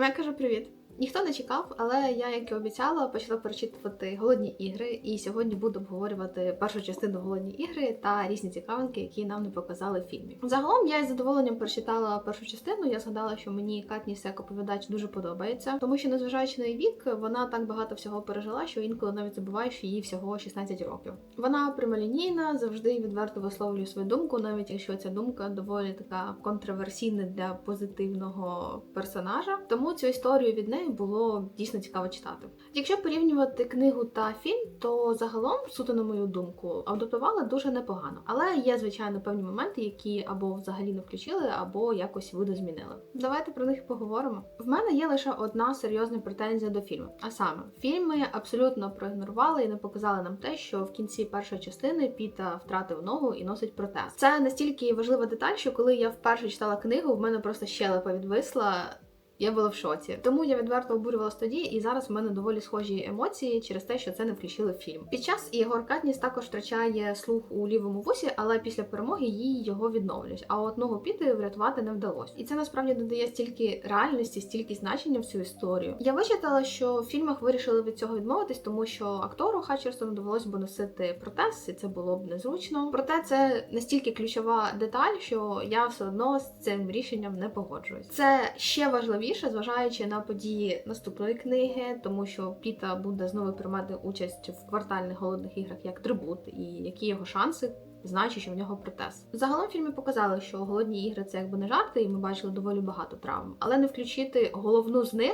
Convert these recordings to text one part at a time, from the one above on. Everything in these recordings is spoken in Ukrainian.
Хом'я каже привіт. Ніхто не чекав, але я, як і обіцяла, почала перечитувати голодні ігри, і сьогодні буду обговорювати першу частину голодні ігри та різні цікавинки, які нам не показали в фільмі. Загалом я із задоволенням прочитала першу частину. Я згадала, що мені Катніс як оповідач дуже подобається, тому що, незважаючи на її вік, вона так багато всього пережила, що інколи навіть забуваєш, що їй всього 16 років. Вона прямолінійна, завжди відверто висловлює свою думку, навіть якщо ця думка доволі така контроверсійна для позитивного персонажа. Тому цю історію від неї було дійсно цікаво читати. Якщо порівнювати книгу та фільм, то загалом, суто на мою думку, адаптували дуже непогано. Але є, звичайно, певні моменти, які або взагалі не включили, або якось видозмінили. Давайте про них поговоримо. В мене є лише одна серйозна претензія до фільму. А саме, фільми абсолютно проігнорували і не показали нам те, що в кінці першої частини Піта втратив ногу і носить протез. Це настільки важлива деталь, що коли я вперше читала книгу, в мене просто щелепа відвисла. Я була в шоці, тому я відверто обурювалась тоді, і зараз в мене доволі схожі емоції через те, що це не включили в фільм. Під час Ігор Катніс також втрачає слух у лівому вусі, але після перемоги їй його відновлять. А от ногу піти врятувати не вдалося. І це насправді додає стільки реальності, стільки значення в цю історію. Я вичитала, що в фільмах вирішили від цього відмовитись, тому що актору Хатчерсону довелось би носити протез, і це було б незручно. Проте це настільки ключова деталь, що я все одно з цим рішенням не погоджуюсь. Це ще важливіше важливіше, зважаючи на події наступної книги, тому що Піта буде знову приймати участь в квартальних голодних іграх як трибут, і які його шанси. Знаючи, що в нього протез. Загалом в фільмі показали, що голодні ігри це якби не жарти, і ми бачили доволі багато травм. Але не включити головну з них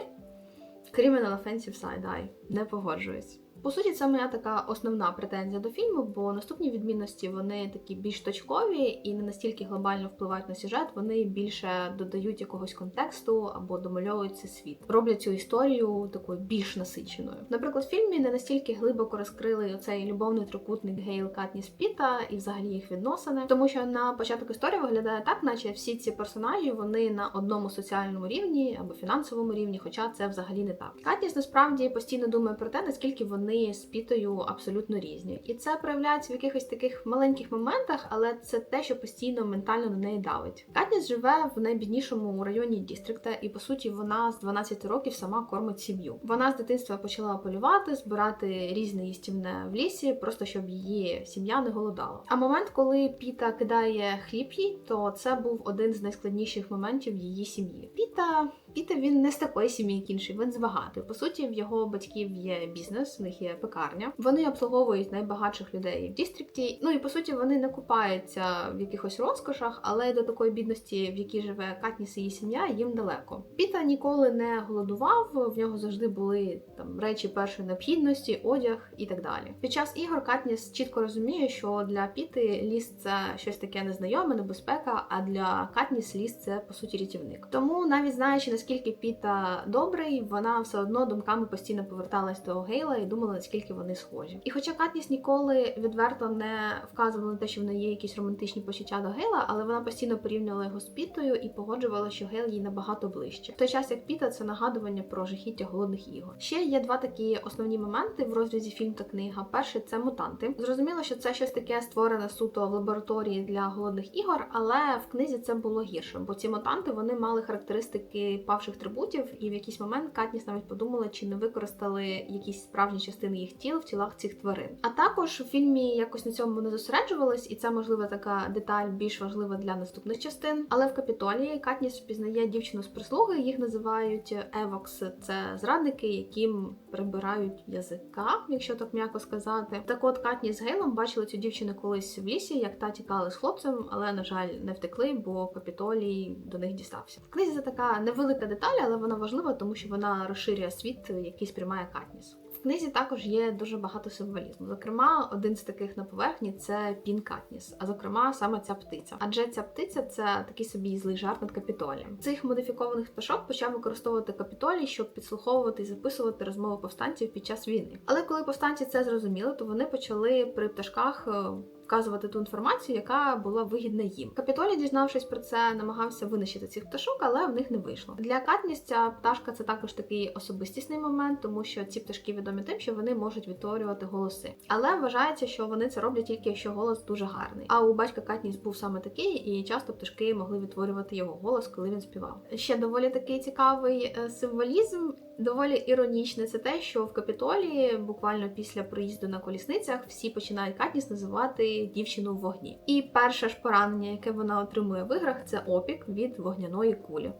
Criminal Offensive Side-Eye. не погоджуюсь. По суті, це моя така основна претензія до фільму, бо наступні відмінності вони такі більш точкові і не настільки глобально впливають на сюжет. Вони більше додають якогось контексту або домальовують цей світ, роблять цю історію такою більш насиченою. Наприклад, в фільмі не настільки глибоко розкрили оцей любовний трикутник Гейл Катніс Піта і взагалі їх відносини, тому що на початок історії виглядає так, наче всі ці персонажі вони на одному соціальному рівні або фінансовому рівні, хоча це взагалі не так. Катніс насправді постійно думає про те, наскільки вони з Пітою абсолютно різні. І це проявляється в якихось таких маленьких моментах, але це те, що постійно ментально на неї давить. Катніс живе в найбіднішому районі Дістрикта, і по суті вона з 12 років сама кормить сім'ю. Вона з дитинства почала полювати, збирати різне їстівне в лісі, просто щоб її сім'я не голодала. А момент, коли Піта кидає хліб їй, то це був один з найскладніших моментів її сім'ї. Піта Піта він не з такої сім'ї, як інший, він з багатої. По суті, в його батьків є бізнес, в них є пекарня. Вони обслуговують найбагатших людей в дістрикті. Ну і по суті, вони не купаються в якихось розкошах, але до такої бідності, в якій живе Катніс і її сім'я, їм далеко. Піта ніколи не голодував, в нього завжди були там речі першої необхідності, одяг і так далі. Під час ігор Катніс чітко розуміє, що для Піти ліс це щось таке незнайоме, небезпека. А для Катніс ліс це по суті рятівник. Тому навіть знаючи наскільки Піта добрий, вона все одно думками постійно поверталась до Гейла і думала, наскільки вони схожі. І хоча Катніс ніколи відверто не вказувала на те, що в неї є якісь романтичні почуття до Гейла, але вона постійно порівнювала його з Пітою і погоджувала, що Гейл їй набагато ближче. В той час як Піта це нагадування про жахіття голодних ігор. Ще є два такі основні моменти в розрізі фільм та книга. Перший це мутанти. Зрозуміло, що це щось таке створене суто в лабораторії для голодних ігор, але в книзі це було гірше, бо ці мутанти вони мали характеристики павших трибутів, і в якийсь момент Катніс навіть подумала, чи не використали якісь справжні частини їх тіл в тілах цих тварин. А також у фільмі якось на цьому не зосереджувались, і це можливо така деталь більш важлива для наступних частин. Але в капітолії Катніс впізнає дівчину з прислуги, їх називають Евокс. Це зрадники, яким прибирають язика, якщо так м'яко сказати. Так от Катніс з Гейлом бачили цю дівчину колись в лісі, як та тікали з хлопцем, але на жаль не втекли, бо капітолій до них дістався. В книзі це така невелика деталь, але вона важлива, тому що вона розширює світ, який сприймає Катніс. В книзі також є дуже багато символізму. Зокрема, один з таких на поверхні це Пін Катніс, а зокрема саме ця птиця. Адже ця птиця це такий собі злий жарт над капітолієм. Цих модифікованих пташок почав використовувати капітолій, щоб підслуховувати і записувати розмови повстанців під час війни. Але коли повстанці це зрозуміли, то вони почали при пташках вказувати ту інформацію, яка була вигідна їм. Капітолій, дізнавшись про це, намагався винищити цих пташок, але в них не вийшло. Для Катніс ця пташка це також такий особистісний момент, тому що ці пташки відомі тим, що вони можуть відтворювати голоси. Але вважається, що вони це роблять тільки якщо голос дуже гарний. А у батька Катніс був саме такий, і часто пташки могли відтворювати його голос, коли він співав. Ще доволі такий цікавий е, символізм. Доволі іронічне це те, що в Капітолії буквально після проїзду на колісницях всі починають Катніс називати дівчину в вогні. І перше ж поранення, яке вона отримує в іграх, це опік від вогняної кулі.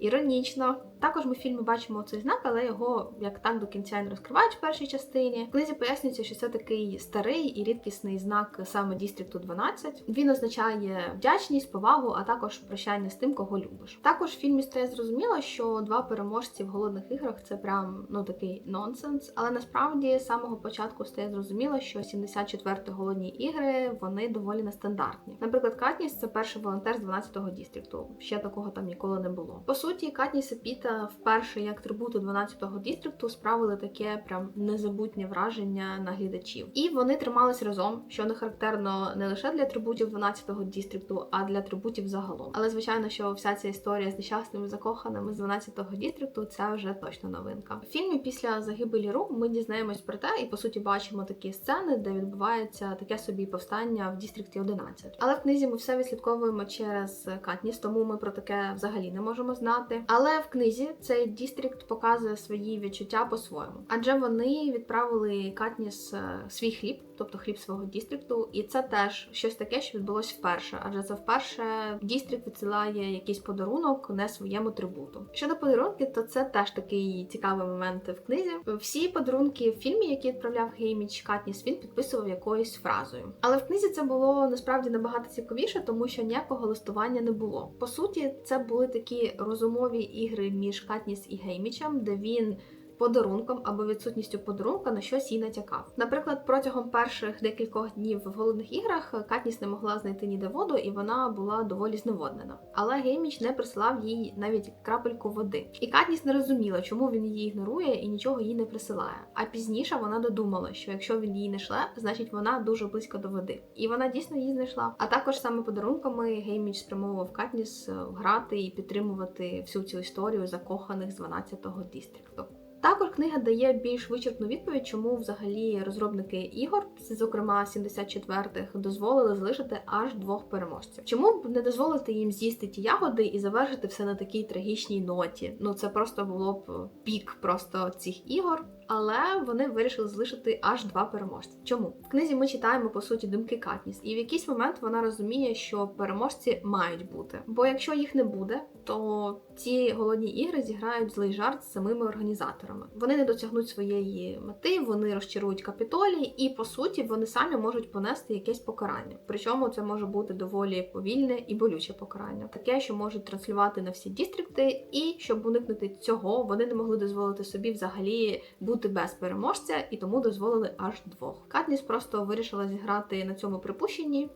Іронічно. Також ми в фільмі бачимо цей знак, але його як так до кінця не розкривають в першій частині. В книзі пояснюється, що це такий старий і рідкісний знак саме Дістрікту 12. Він означає вдячність, повагу, а також прощання з тим, кого любиш. Також в фільмі стає зрозуміло, що два переможці в голодних іграх це прям ну такий нонсенс. Але насправді з самого початку стає зрозуміло, що 74 голодні ігри вони доволі нестандартні. Наприклад, Катніс це перший волонтер з 12-го дістрікту. Ще такого там ніколи не було. По суті, Катніс і Піта вперше як трибуту 12-го дістрікту справили таке прям незабутнє враження на глядачів. І вони тримались разом, що не характерно не лише для трибутів 12-го дістрікту, а для трибутів загалом. Але звичайно, що вся ця історія з нещасними закоханими з 12-го дістрікту це вже точно новинка. В фільмі після загибелі Ру ми дізнаємось про те, і по суті бачимо такі сцени, де відбувається таке собі повстання в дістрикті 11. Але в книзі ми все відслідковуємо через Катніс, тому ми про таке взагалі не можемо знати. Але в книзі цей дістрикт показує свої відчуття по-своєму, адже вони відправили Катніс е, свій хліб, тобто хліб свого дістрикту, і це теж щось таке, що відбулось вперше, адже це вперше дістрикт відсилає якийсь подарунок не своєму трибуту. Щодо подарунків, то це теж такий цікавий момент в книзі. Всі подарунки в фільмі, які відправляв Гейміч Катніс, він підписував якоюсь фразою. Але в книзі це було насправді набагато цікавіше, тому що ніякого листування не було. По суті, це були такі розумові ігри між Катніс і Геймічем, де він подарунком або відсутністю подарунка на щось їй натякав. Наприклад, протягом перших декількох днів в голодних іграх Катніс не могла знайти ніде воду, і вона була доволі зневоднена. Але Гейміч не присилав їй навіть крапельку води. І Катніс не розуміла, чому він її ігнорує і нічого їй не присилає. А пізніше вона додумала, що якщо він її не шле, значить вона дуже близько до води. І вона дійсно її знайшла. А також саме подарунками Гейміч спрямовував Катніс е, грати і підтримувати всю цю історію закоханих з 12-го дістрікту. Також книга дає більш вичерпну відповідь, чому взагалі розробники ігор, зокрема 74-х, дозволили залишити аж двох переможців. Чому б не дозволити їм з'їсти ті ягоди і завершити все на такій трагічній ноті? Ну це просто було б пік просто цих ігор. Але вони вирішили залишити аж два переможці. Чому в книзі ми читаємо по суті думки Катніс, і в якийсь момент вона розуміє, що переможці мають бути. Бо якщо їх не буде, то ці голодні ігри зіграють злий жарт з самими організаторами. Вони не досягнуть своєї мети, вони розчарують капітолій, і по суті вони самі можуть понести якесь покарання. Причому це може бути доволі повільне і болюче покарання, таке, що можуть транслювати на всі дістрикти, і щоб уникнути цього, вони не могли дозволити собі взагалі бути без переможця, і тому дозволили аж двох. Катніс просто вирішила зіграти на цьому припущенні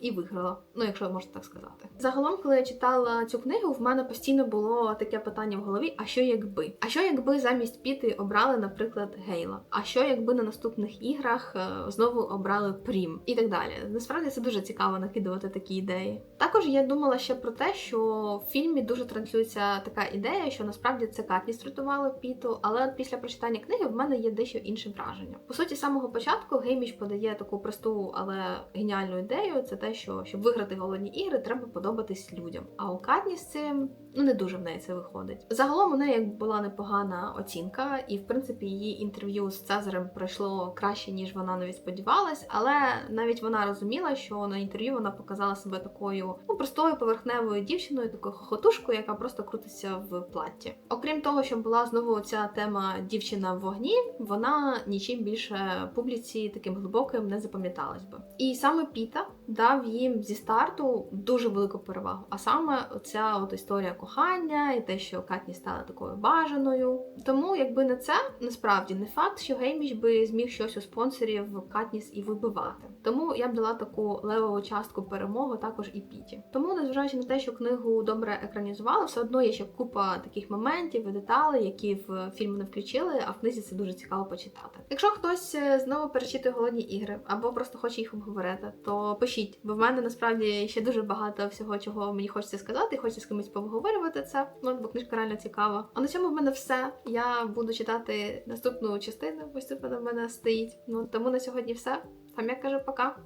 і виграла. Ну, якщо можна так сказати. Загалом, коли я читала цю книгу, в мене постійно було таке питання в голові: а що якби? А що якби замість піти обрали, наприклад, Гейла? А що якби на наступних іграх е, знову обрали Прім і так далі? Насправді це дуже цікаво накидувати такі ідеї. Також я думала ще про те, що в фільмі дуже транслюється така ідея, що насправді це Катніс рятувала Піту, але після прочитання книги в мене є дещо інше враження. По суті, з самого початку Гейміч подає таку просту, але геніальну ідею. Це те, що щоб виграти голодні ігри, треба подобатись людям. А у Катні з цим ну не дуже в неї це виходить. Загалом у неї була непогана оцінка, і в принципі її інтерв'ю з Цезарем пройшло краще, ніж вона навіть сподівалась. Але навіть вона розуміла, що на інтерв'ю вона показала себе такою ну простою поверхневою дівчиною, такою хохотушкою, яка просто крутиться в платті. Окрім того, що була знову ця тема дівчина в вогні, вона нічим більше публіці таким глибоким не запам'яталась би. І саме Піта дав їм зі старту дуже велику перевагу. А саме ця от історія кохання і те, що Катні стала такою бажаною. Тому, якби не це, насправді не факт, що Гейміч би зміг щось у спонсорів Катніс і вибивати. Тому я б дала таку левову частку перемоги також і Піті. Тому, незважаючи на те, що книгу добре екранізували, все одно є ще купа таких моментів і деталей, які в фільм не включили, а в книзі це дуже цікаво почитати. Якщо хтось е, знову перечитує голодні ігри або просто хоче їх обговорити, то пишіть, бо в мене насправді ще дуже багато всього, чого мені хочеться сказати, і хочеться з кимось поговорювати це. Ну, бо книжка реально цікава. А на цьому в мене все. Я буду читати наступну частину. Ось тут вона в мене стоїть. Ну тому на сьогодні все. Там я кажу пока.